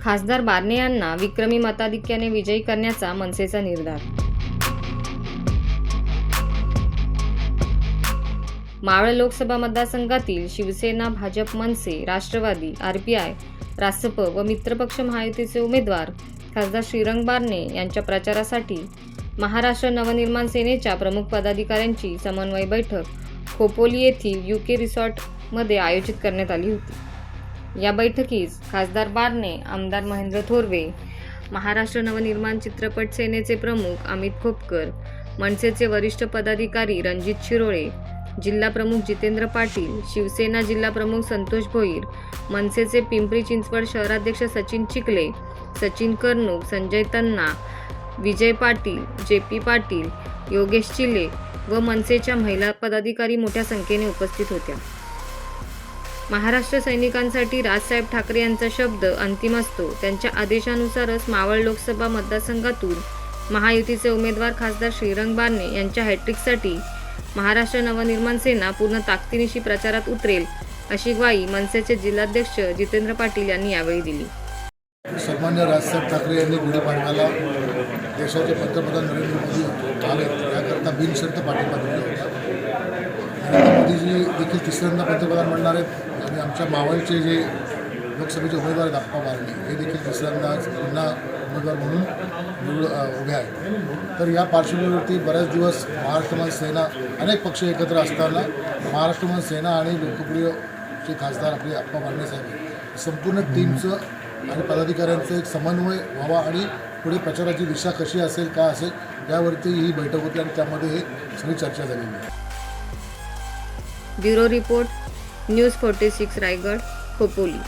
खासदार बारणे यांना विक्रमी मताधिक्याने विजयी करण्याचा मनसेचा निर्धार. मावळ लोकसभा मतदारसंघातील शिवसेना भाजप मनसे राष्ट्रवादी आरपीआय रासप व मित्रपक्ष महायुतीचे उमेदवार खासदार श्रीरंग बारणे यांच्या प्रचारासाठी महाराष्ट्र नवनिर्माण सेनेच्या प्रमुख पदाधिकाऱ्यांची समन्वय बैठक खोपोली येथील युके रिसॉर्टमध्ये आयोजित करण्यात आली होती. या बैठकीस खासदार बारणे आमदार महेंद्र थोरवे महाराष्ट्र नवनिर्माण चित्रपट सेनेचे प्रमुख अमित खोपकर मनसेचे वरिष्ठ पदाधिकारी रणजित शिरोळे जिल्हा प्रमुख जितेंद्र पाटील शिवसेना जिल्हा प्रमुख संतोष भोईर मनसेचे पिंपरी चिंचवड शहराध्यक्ष सचिन चिखले सचिन कर्णूक संजय तन्ना विजय पाटील जे पी पाटील योगेश चिले व मनसेच्या महिला पदाधिकारी मोठ्या संख्येने उपस्थित होत्या. महाराष्ट्र सैनिकांसाठी राजसाहेब ठाकरे यांचा शब्द अंतिम असतो. त्यांच्या आदेशानुसारच मावळ लोकसभा मतदारसंघातून महायुतीचे उमेदवार खासदार श्रीरंग बारणे यांच्या हॅट्रिकसाठी महाराष्ट्र नवनिर्माण सेना पूर्ण ताकदीनिशी प्रचारात उतरेल अशी ग्वाही मनसेचे जिल्हाध्यक्ष जितेंद्र पाटील यांनी यावेळी दिली. सन्मान्य राजसाहेब ठाकरे यांनी गुढीपाडव्याला देशाचे पंतप्रधान नरेंद्र मोदी आले याकरता बिनशर्त पाठिंबा दिला होता. नरेंद्र मोदीजी देखील तिसऱ्यांदा पंतप्रधान म्हणणार आहेत. आणि आमच्या मावळचे जे लोकसभेचे उमेदवार आहेत अप्पा बारणे हे देखील तिसऱ्यांदा पुन्हा उमेदवार म्हणून निवड उभे आहेत. तर या पार्श्वभूमीवरती बऱ्याच दिवस महाराष्ट्रमान सेना अनेक पक्ष एकत्र असताना महाराष्ट्रमान सेना आणि लोकप्रियचे खासदार आपले अप्पा बारणे साहेब संपूर्ण टीमचं आणि पदाधिकाऱ्यांचं एक समन्वय व्हावा आणि पुढे प्रचाराची दिशा कशी असेल काय असेल यावरती ही बैठक होती आणि त्यामध्ये हे सगळी चर्चा झालेली आहे. Bureau report news forty six Raigad Khopoli.